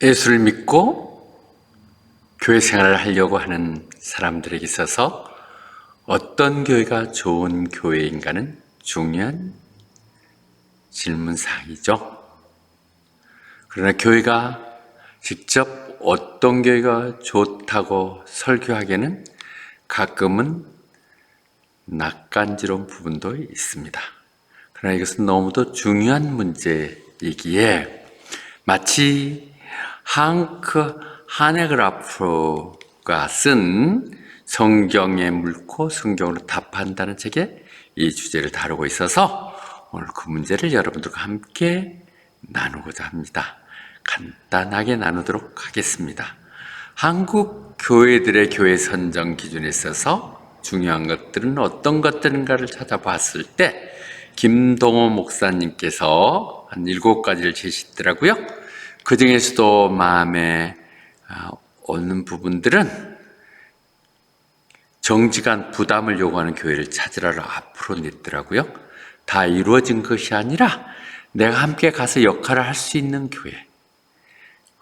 예수를 믿고 교회 생활을 하려고 하는 사람들에게 있어서 어떤 교회가 좋은 교회인가는 중요한 질문사항이죠. 그러나 교회가 직접 어떤 교회가 좋다고 설교하기에는 가끔은 낯간지러운 부분도 있습니다. 그러나 이것은 너무도 중요한 문제이기에 마치 한크 하네그라프가 쓴 성경에 옳고 성경으로 답한다는 책에 이 주제를 다루고 있어서 오늘 그 문제를 여러분들과 함께 나누고자 합니다. 간단하게 나누도록 하겠습니다. 한국 교회들의 교회 선정 기준에 있어서 중요한 것들은 어떤 것들인가를 찾아봤을 때 김동호 목사님께서 한 일곱 가지를 제시했더라고요. 그 중에서도 마음에 아, 오는 부분들은 정직한 부담을 요구하는 교회를 찾으라로 앞으로 냈더라고요. 다 이루어진 것이 아니라 내가 함께 가서 역할을 할 수 있는 교회.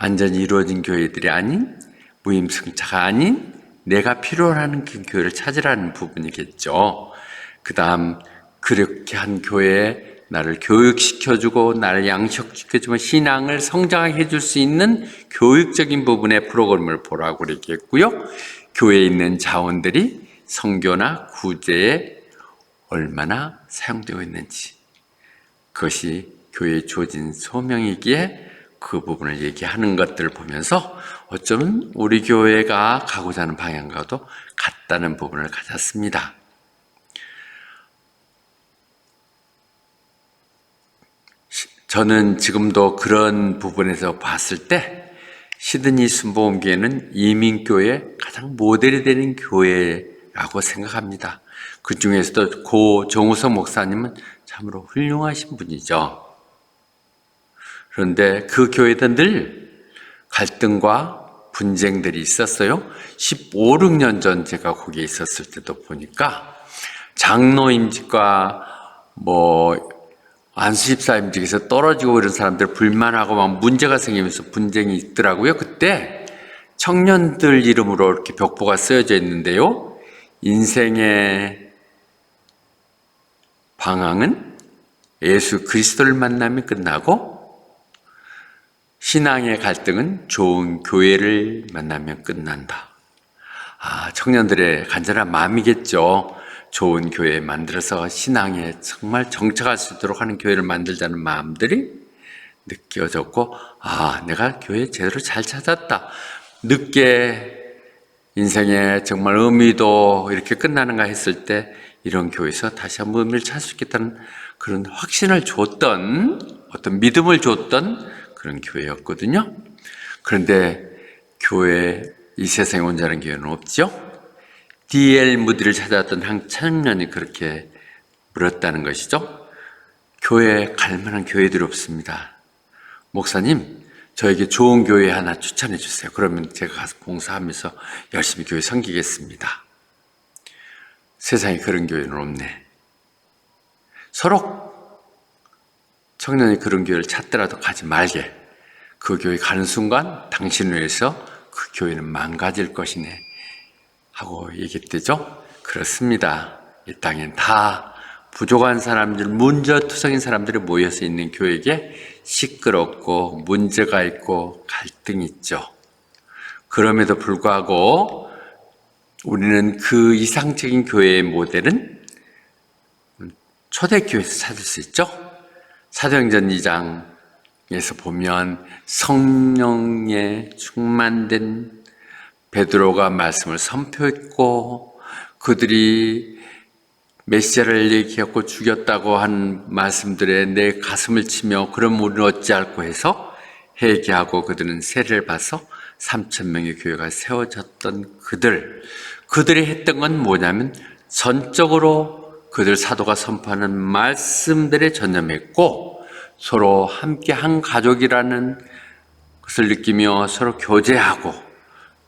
완전히 이루어진 교회들이 아닌 무임승차가 아닌 내가 필요로 하는 그 교회를 찾으라는 부분이겠죠. 그 다음 그렇게 한 교회에 나를 교육시켜주고 나를 양식시켜주면 신앙을 성장하게 해줄 수 있는 교육적인 부분의 프로그램을 보라고 그랬겠고요. 교회에 있는 자원들이 성교나 구제에 얼마나 사용되고 있는지 그것이 교회의 주어진 소명이기에 그 부분을 얘기하는 것들을 보면서 어쩌면 우리 교회가 가고자 하는 방향과도 같다는 부분을 가졌습니다. 저는 지금도 그런 부분에서 봤을 때 시드니 순복음교회는 이민교회 가장 모델이 되는 교회라고 생각합니다. 그 중에서도 고 정우성 목사님은 참으로 훌륭하신 분이죠. 그런데 그 교회도 늘 갈등과 분쟁들이 있었어요. 15, 16년 전 제가 거기에 있었을 때도 보니까 장로 임직과 뭐 안수집사 임직에서 떨어지고 이런 사람들 불만하고 막 문제가 생기면서 분쟁이 있더라고요. 그때 청년들 이름으로 이렇게 벽보가 쓰여져 있는데요. 인생의 방황은 예수 그리스도를 만나면 끝나고 신앙의 갈등은 좋은 교회를 만나면 끝난다. 아, 청년들의 간절한 마음이겠죠. 좋은 교회 만들어서 신앙에 정말 정착할 수 있도록 하는 교회를 만들자는 마음들이 느껴졌고, 아, 내가 교회 제대로 잘 찾았다. 늦게 인생에 정말 의미도 이렇게 끝나는가 했을 때 이런 교회에서 다시 한번 의미를 찾을 수 있겠다는 그런 확신을 줬던 어떤 믿음을 줬던 그런 교회였거든요. 그런데 교회 이 세상에 온자는 교회는 없죠. D.L. 무디를 찾아왔던 한 청년이 그렇게 물었다는 것이죠. 교회 갈 만한 교회들이 없습니다. 목사님, 저에게 좋은 교회 하나 추천해 주세요. 그러면 제가 가서 봉사하면서 열심히 교회 섬기겠습니다. 세상에 그런 교회는 없네. 서로 청년이 그런 교회를 찾더라도 가지 말게. 그 교회 가는 순간 당신을 위해서 그 교회는 망가질 것이네. 하고 얘기했대죠. 그렇습니다. 이 땅엔 다 부족한 사람들, 문제투성인 사람들이 모여서 있는 교회에 시끄럽고 문제가 있고 갈등이 있죠. 그럼에도 불구하고 우리는 그 이상적인 교회의 모델은 초대교회에서 찾을 수 있죠. 사도행전 2장에서 보면 성령에 충만된 베드로가 말씀을 선포했고 그들이 메시아를 얘기했고 죽였다고 한 말씀들에 내 가슴을 치며 그럼 우리는 어찌할고 해서 회개하고 그들은 세례를 봐서 3천 명의 교회가 세워졌던 그들. 그들이 했던 건 뭐냐면 전적으로 그들 사도가 선포하는 말씀들에 전념했고 서로 함께 한 가족이라는 것을 느끼며 서로 교제하고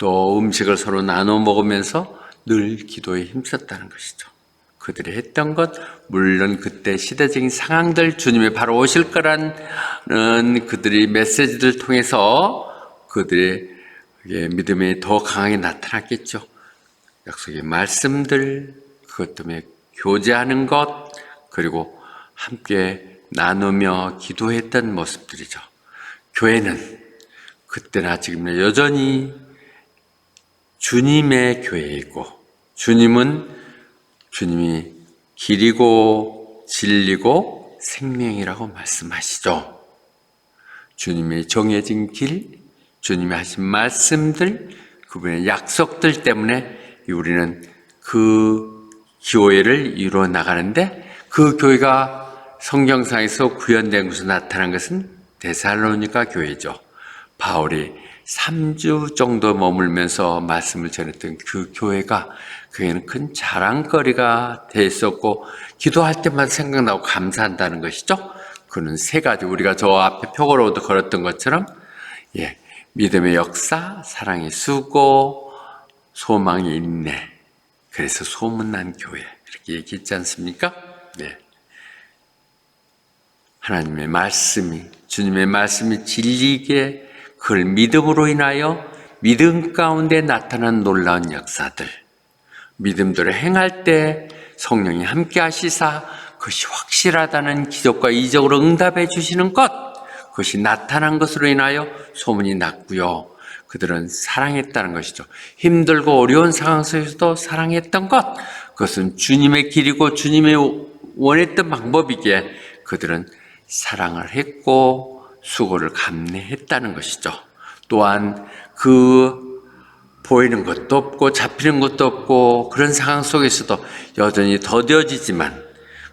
또 음식을 서로 나눠 먹으면서 늘 기도에 힘썼다는 것이죠. 그들이 했던 것, 물론 그때 시대적인 상황들, 주님이 바로 오실 거라는 그들이 메시지를 통해서 그들의 믿음이 더 강하게 나타났겠죠. 약속의 말씀들, 그것 때문에 교제하는 것, 그리고 함께 나누며 기도했던 모습들이죠. 교회는 그때나 지금이나 여전히 주님의 교회이고, 주님은 주님이 길이고 진리고 생명이라고 말씀하시죠. 주님의 정해진 길, 주님이 하신 말씀들, 그분의 약속들 때문에 우리는 그 교회를 이루어 나가는데 그 교회가 성경상에서 구현된 곳에 나타난 것은 데살로니가 교회죠. 바울이 3주 정도 머물면서 말씀을 전했던 그 교회가 그에는 큰 자랑거리가 됐었고 기도할 때마다 생각나고 감사한다는 것이죠. 그는 세 가지 우리가 저 앞에 표고로도 걸었던 것처럼 예, 믿음의 역사, 사랑의 수고, 소망의 인내. 그래서 소문난 교회 이렇게 얘기했지 않습니까? 네. 하나님의 말씀이 주님의 말씀이 진리게 그걸 믿음으로 인하여 믿음 가운데 나타난 놀라운 역사들 믿음대로 행할 때 성령이 함께 하시사 그것이 확실하다는 기적과 이적으로 응답해 주시는 것 그것이 나타난 것으로 인하여 소문이 났고요. 그들은 사랑했다는 것이죠. 힘들고 어려운 상황 속에서도 사랑했던 것 그것은 주님의 길이고 주님의 원했던 방법이기에 그들은 사랑을 했고 수고를 감내했다는 것이죠. 또한 그 보이는 것도 없고 잡히는 것도 없고 그런 상황 속에서도 여전히 더뎌지지만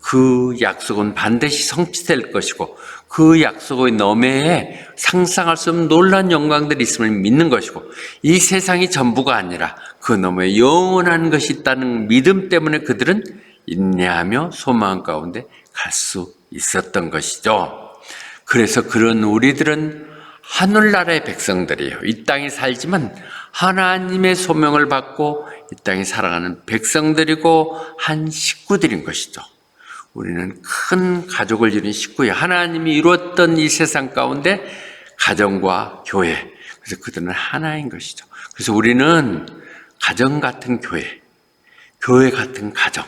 그 약속은 반드시 성취될 것이고 그 약속의 너머에 상상할 수 없는 놀란 영광들이 있음을 믿는 것이고 이 세상이 전부가 아니라 그 너머에 영원한 것이 있다는 믿음 때문에 그들은 인내하며 소망 가운데 갈 수 있었던 것이죠. 그래서 그런 우리들은 하늘나라의 백성들이에요. 이 땅에 살지만 하나님의 소명을 받고 이 땅에 살아가는 백성들이고 한 식구들인 것이죠. 우리는 큰 가족을 이룬 식구예요. 하나님이 이루었던 이 세상 가운데 가정과 교회. 그래서 그들은 하나인 것이죠. 그래서 우리는 가정 같은 교회, 교회 같은 가정.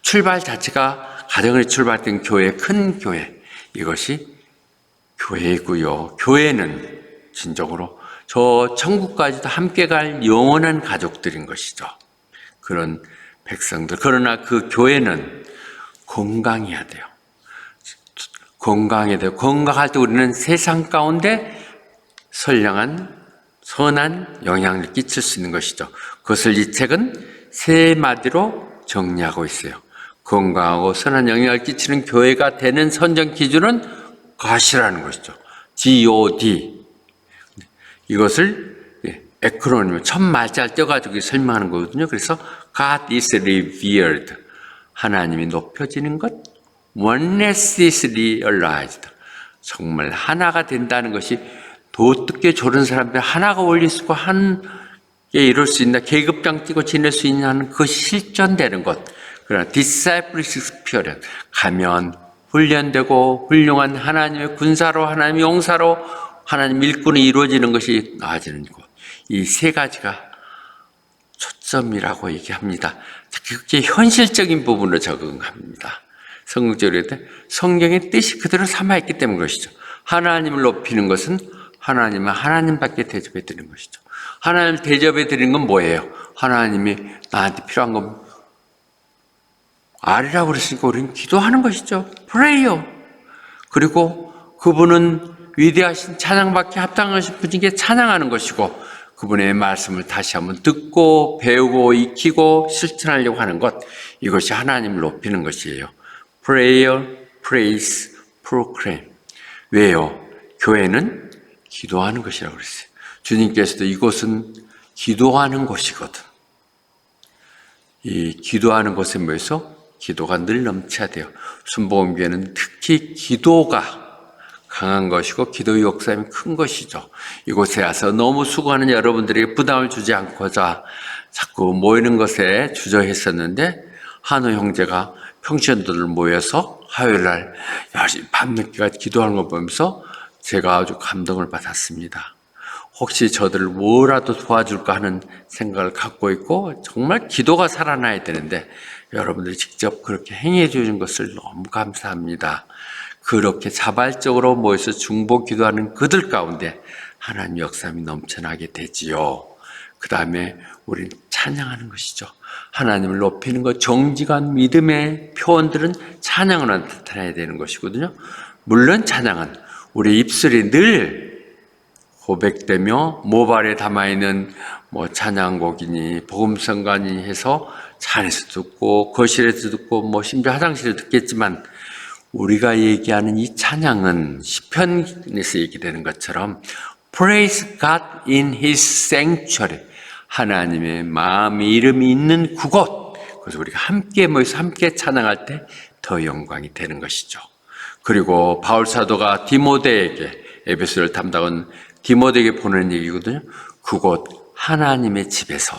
출발 자체가 가정을 출발된 교회, 큰 교회. 이것이 교회이고요. 교회는 진정으로 저 천국까지도 함께 갈 영원한 가족들인 것이죠. 그런 백성들. 그러나 그 교회는 건강해야 돼요. 건강해야 돼요. 건강할 때 우리는 세상 가운데 선량한 선한 영향을 끼칠 수 있는 것이죠. 그것을 이 책은 세 마디로 정리하고 있어요. 건강하고 선한 영향을 끼치는 교회가 되는 선정 기준은 갓이라는 것이죠. G-O-D. 이것을 에크로님, 첫 말자를 떼가지고 설명하는 거거든요. 그래서 God is revered. 하나님이 높여지는 것, oneness is realized. 정말 하나가 된다는 것이 도뜻게 조른 사람들 하나가 수 있고 한게 이룰 수 있나 계급장 뛰고 지낼 수 있냐는 그것이 실전되는 것. 그러나 discipleship 가면 훈련되고 훌륭한 하나님의 군사로 하나님의 용사로 하나님 일꾼이 이루어지는 것이 나아지는 것. 이 세 가지가 초점이라고 얘기합니다. 그게 현실적인 부분으로 적응합니다. 성경적으로 성경의 뜻이 그대로 삼아있기 때문 것이죠. 하나님을 높이는 것은 하나님은 하나님밖에 대접해 드리는 것이죠. 하나님을 대접해 드리는 건 뭐예요? 하나님이 나한테 필요한 건 아리라고 그랬으니까 우리는 기도하는 것이죠. 프레이어. 그리고 그분은 위대하신 찬양받기 합당하신 분에게 찬양하는 것이고 그분의 말씀을 다시 한번 듣고 배우고 익히고 실천하려고 하는 것 이것이 하나님을 높이는 것이에요. Prayer, Praise, Proclaim. 왜요? 교회는 기도하는 것이라고 그랬어요. 주님께서도 이곳은 기도하는 곳이거든. 이 기도하는 곳에 뭐해서 기도가 늘 넘쳐야 돼요. 순복음교회는 특히 기도가 강한 것이고 기도의 역사이 큰 것이죠. 이곳에 와서 너무 수고하는 여러분들에게 부담을 주지 않고자 자꾸 모이는 것에 주저했었는데 한우 형제가 평신도들 모여서 화요일 날 열심히 밤늦게까지 기도하는 걸 보면서 제가 아주 감동을 받았습니다. 혹시 저들을 뭐라도 도와줄까 하는 생각을 갖고 있고 정말 기도가 살아나야 되는데 여러분들이 직접 그렇게 행해 주는 것을 너무 감사합니다. 그렇게 자발적으로 모여서 중보 기도하는 그들 가운데 하나님 역사함이 넘쳐나게 되지요. 그 다음에 우리는 찬양하는 것이죠. 하나님을 높이는 것, 정직한 믿음의 표현들은 찬양으로 나타나야 되는 것이거든요. 물론 찬양은 우리 입술이 늘 고백되며 모발에 담아있는 뭐 찬양곡이니 복음성가니 해서 산에서 듣고 거실에서 듣고 뭐 심지어 화장실에서 듣겠지만 우리가 얘기하는 이 찬양은 시편에서 얘기되는 것처럼 Praise God in His sanctuary 하나님의 마음의 이름이 있는 그곳 그래서 우리가 함께 모여서 함께 찬양할 때 더 영광이 되는 것이죠. 그리고 바울 사도가 디모데에게 에베소를 담당한 디모데에게 보내는 얘기거든요. 그곳 하나님의 집에서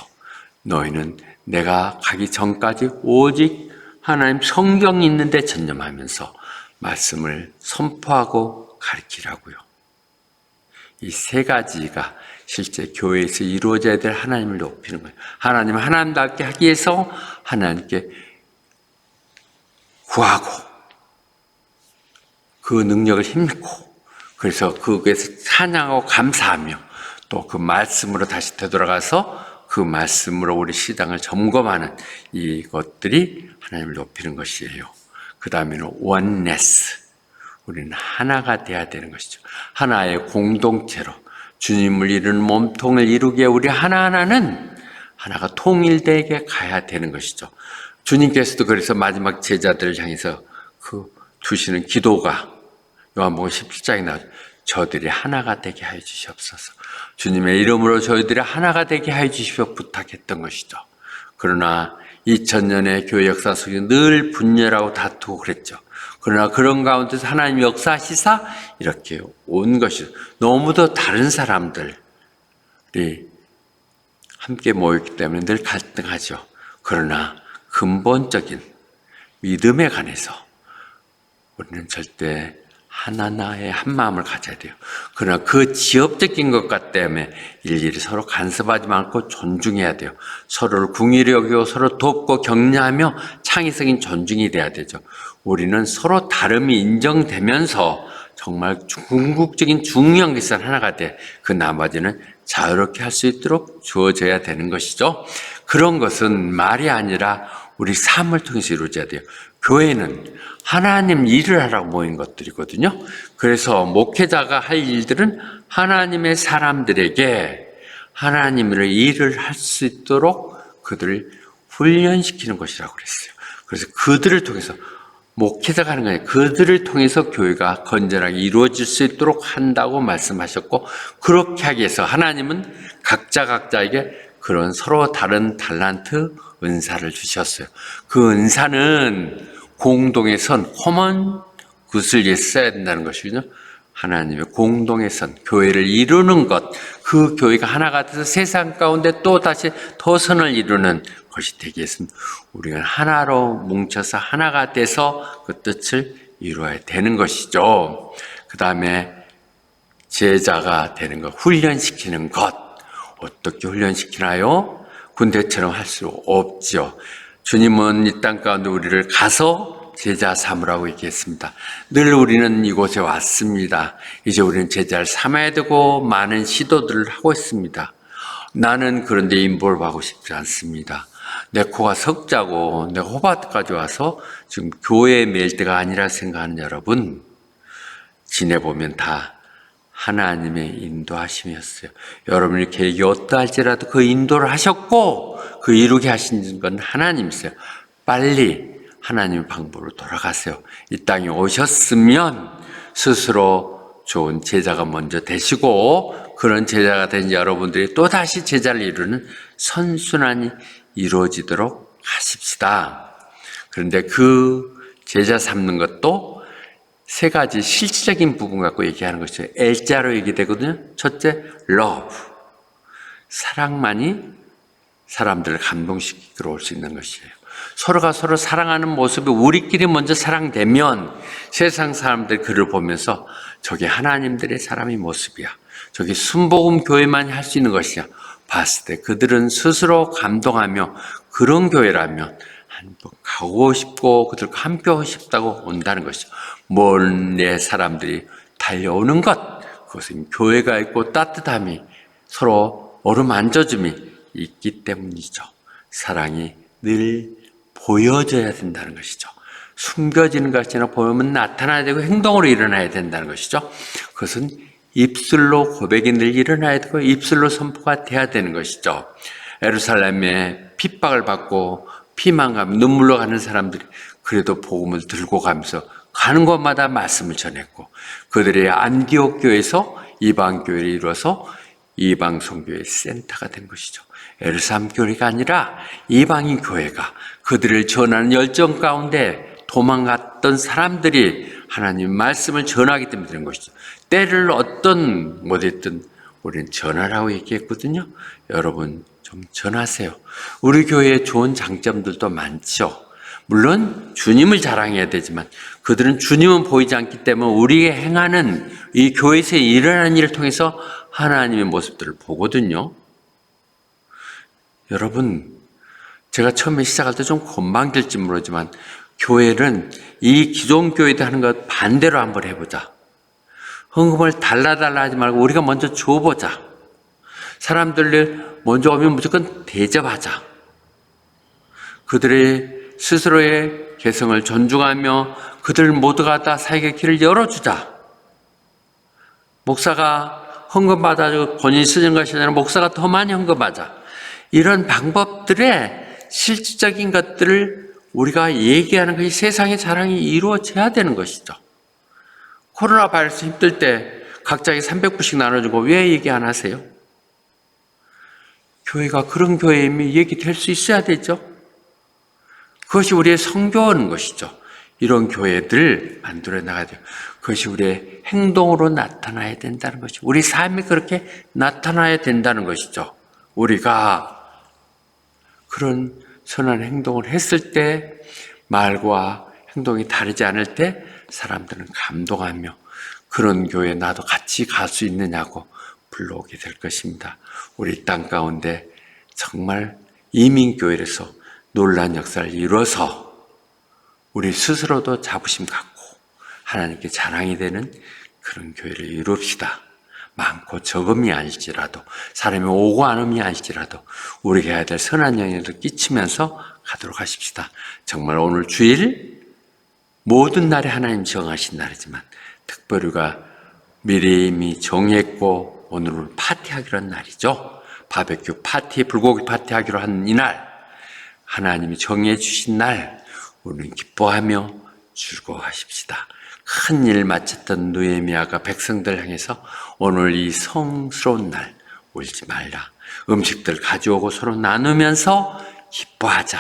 너희는 내가 가기 전까지 오직 하나님 성경이 있는데 전념하면서 말씀을 선포하고 가르치라고요. 이 세 가지가 실제 교회에서 이루어져야 될 하나님을 높이는 거예요. 하나님을 하나님답게 하기 위해서 하나님께 구하고 그 능력을 힘입고 그래서 그에서 찬양하고 감사하며 또 그 말씀으로 다시 되돌아가서 그 말씀으로 우리 시당을 점검하는 이것들이 하나님을 높이는 것이에요. 그 다음에는 원네스. 우리는 하나가 돼야 되는 것이죠. 하나의 공동체로 주님을 이루는 몸통을 이루기에 우리 하나하나는 하나가 통일되게 가야 되는 것이죠. 주님께서도 그래서 마지막 제자들을 향해서 그 주시는 기도가 요한복음 17장에 나오죠. 저들이 하나가 되게 하여 주시옵소서. 주님의 이름으로 저희들이 하나가 되게 하여 주시오 부탁했던 것이죠. 그러나 2000년의 교회 역사 속에 늘 분열하고 다투고 그랬죠. 그러나 그런 가운데서 하나님 역사시사 이렇게 온 것이죠. 너무도 다른 사람들이 함께 모였기 때문에 늘 갈등하죠. 그러나 근본적인 믿음에 관해서 우리는 절대 하나나의 한 마음을 가져야 돼요. 그러나 그 지엽적인 것과 때문에 일일이 서로 간섭하지 말고 존중해야 돼요. 서로를 궁일히 여기고 서로 돕고 격려하며 창의적인 존중이 돼야 되죠. 우리는 서로 다름이 인정되면서 정말 궁극적인 중요한 것은 하나가 돼. 그 나머지는 자유롭게 할 수 있도록 주어져야 되는 것이죠. 그런 것은 말이 아니라 우리 삶을 통해서 이루어져야 돼요. 교회는 하나님 일을 하라고 모인 것들이거든요. 그래서 목회자가 할 일들은 하나님의 사람들에게 하나님의 일을 할 수 있도록 그들을 훈련시키는 것이라고 그랬어요. 그래서 그들을 통해서 목회자가 하는 거예요. 그들을 통해서 교회가 건전하게 이루어질 수 있도록 한다고 말씀하셨고 그렇게 하기 위해서 하나님은 각자 각자에게 그런 서로 다른 달란트 은사를 주셨어요. 그 은사는 공동의 선, 굿을 위해 써야 된다는 것이죠. 하나님의 공동의 선, 교회를 이루는 것, 그 교회가 하나가 돼서 세상 가운데 또 다시 더 선을 이루는 것이 위해서는 우리가 하나로 뭉쳐서 하나가 돼서 그 뜻을 이루어야 되는 것이죠. 그 다음에 제자가 되는 것, 훈련시키는 것. 어떻게 훈련시키나요? 군대처럼 할 수 없죠. 주님은 이 땅 가운데 우리를 가서 제자 삼으라고 얘기했습니다. 늘 우리는 이곳에 왔습니다. 이제 우리는 제자를 삼아야 되고 많은 시도들을 하고 있습니다. 나는 그런데 인볼하고 싶지 않습니다. 내 코가 석자고 내가 호바트까지 와서 지금 교회에 매일 때가 아니라 생각하는 여러분 지내보면 다 하나님의 인도하심이었어요. 여러분의 계획이 어떠할지라도 그 인도를 하셨고 그 이루게 하신 건 하나님이세요. 빨리 하나님의 방법으로 돌아가세요. 이 땅에 오셨으면 스스로 좋은 제자가 먼저 되시고 그런 제자가 된 여러분들이 또 다시 제자를 이루는 선순환이 이루어지도록 하십시다. 그런데 그 제자 삼는 것도 세 가지 실질적인 부분 갖고 얘기하는 것이죠. L자로 얘기되거든요. 첫째, love. 사랑만이 사람들을 감동시키도록 올수 있는 것이에요. 서로가 서로 사랑하는 모습이 우리끼리 먼저 사랑되면 세상 사람들 그를 보면서 저게 하나님들의 사람의 모습이야. 저게 순복음 교회만이 할 수 있는 것이야. 봤을 때 그들은 스스로 감동하며 그런 교회라면 한번 가고 싶고 그들과 함께 하고 싶다고 온다는 것이죠. 몰래 사람들이 달려오는 것. 그것은 교회가 있고 따뜻함이 서로 어루만져줌이 있기 때문이죠. 사랑이 늘 보여져야 된다는 것이죠. 숨겨지는 것이 아니라 보면 나타나야 되고 행동으로 일어나야 된다는 것이죠. 그것은 입술로 고백이 늘 일어나야 되고 입술로 선포가 돼야 되는 것이죠. 에루살렘에 핍박을 받고 피망감 눈물로 가는 사람들이 그래도 복음을 들고 가면서 가는 곳마다 말씀을 전했고 그들의 안디옥 교회에서 이방 교회를 이루어서 이방 선교의 센터가 된 것이죠. 에르삼 교회가 아니라 이방인 교회가 그들을 전하는 열정 가운데 도망갔던 사람들이 하나님 말씀을 전하기 때문에 된 것이죠. 때를 어떤 못했든 우리는 전하라고 얘기했거든요. 여러분 좀 전하세요. 우리 교회에 좋은 장점들도 많죠. 물론 주님을 자랑해야 되지만 그들은 주님은 보이지 않기 때문에 우리가 행하는 이 교회에서 일어나는 일을 통해서 하나님의 모습들을 보거든요. 여러분, 제가 처음에 시작할 때 좀 건방질지 모르지만 교회는 이 기존 교회도 하는 것 반대로 한번 해보자. 헌금을 달라달라 하지 말고 우리가 먼저 줘보자. 사람들을 먼저 오면 무조건 대접하자. 그들의 스스로의 개성을 존중하며 그들 모두가 다 사역의 길을 열어주자. 목사가 헌금 받아주고 본인이 쓰는 것이 아니라 목사가 더 많이 헌금하자. 이런 방법들의 실질적인 것들을 우리가 얘기하는 것이 세상의 자랑이 이루어져야 되는 것이죠. 코로나 바이러스 힘들 때 각자에게 300불씩 나눠주고 왜 얘기 안 하세요? 교회가 그런 교회임이 얘기될 수 있어야 되죠. 그것이 우리의 성교하는 것이죠. 이런 교회들 만들어 나가야 돼요. 그것이 우리의 행동으로 나타나야 된다는 것이죠. 우리 삶이 그렇게 나타나야 된다는 것이죠. 우리가 그런 선한 행동을 했을 때 말과 행동이 다르지 않을 때 사람들은 감동하며 그런 교회 나도 같이 갈 수 있느냐고 불러오게 될 것입니다. 우리 땅 가운데 정말 이민교회에서 놀란 역사를 이뤄서 우리 스스로도 자부심 갖고 하나님께 자랑이 되는 그런 교회를 이룹시다. 많고 적음이 아닐지라도 사람이 오고 안 오미 아닐지라도 우리가 해야 될 선한 영향을 끼치면서 가도록 하십시다. 정말 오늘 주일 모든 날에 하나님 정하신 날이지만 특별히 우리가 미리 이미 정했고 오늘은 파티하기로 한 날이죠. 바베큐 파티, 불고기 파티하기로 한 이날 하나님이 정해 주신 날 우리는 기뻐하며 즐거워하십시다. 큰 일 마쳤던 누에미아가 백성들 향해서 오늘 이 성스러운 날 울지 말라. 음식들 가져오고 서로 나누면서 기뻐하자.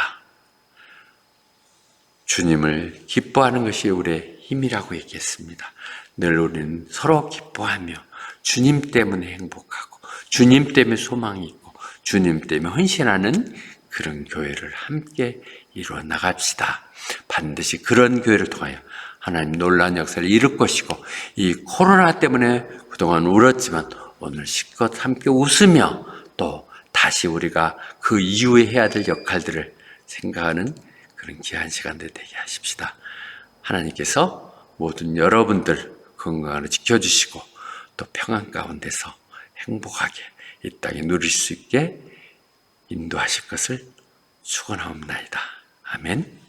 주님을 기뻐하는 것이 우리의 힘이라고 얘기했습니다. 늘 우리는 서로 기뻐하며 주님 때문에 행복하고 주님 때문에 소망이 있고 주님 때문에 헌신하는 그런 교회를 함께 이루어 나갑시다. 반드시 그런 교회를 통하여 하나님 놀라운 역사를 이룰 것이고 이 코로나 때문에 그동안 울었지만 오늘 실컷 함께 웃으며 또 다시 우리가 그 이후에 해야 될 역할들을 생각하는 그런 귀한 시간들 되게 하십시다. 하나님께서 모든 여러분들 건강을 지켜주시고 또 평안 가운데서 행복하게 이 땅에 누릴 수 있게 인도하실 것을 축원하옵나이다. 아멘.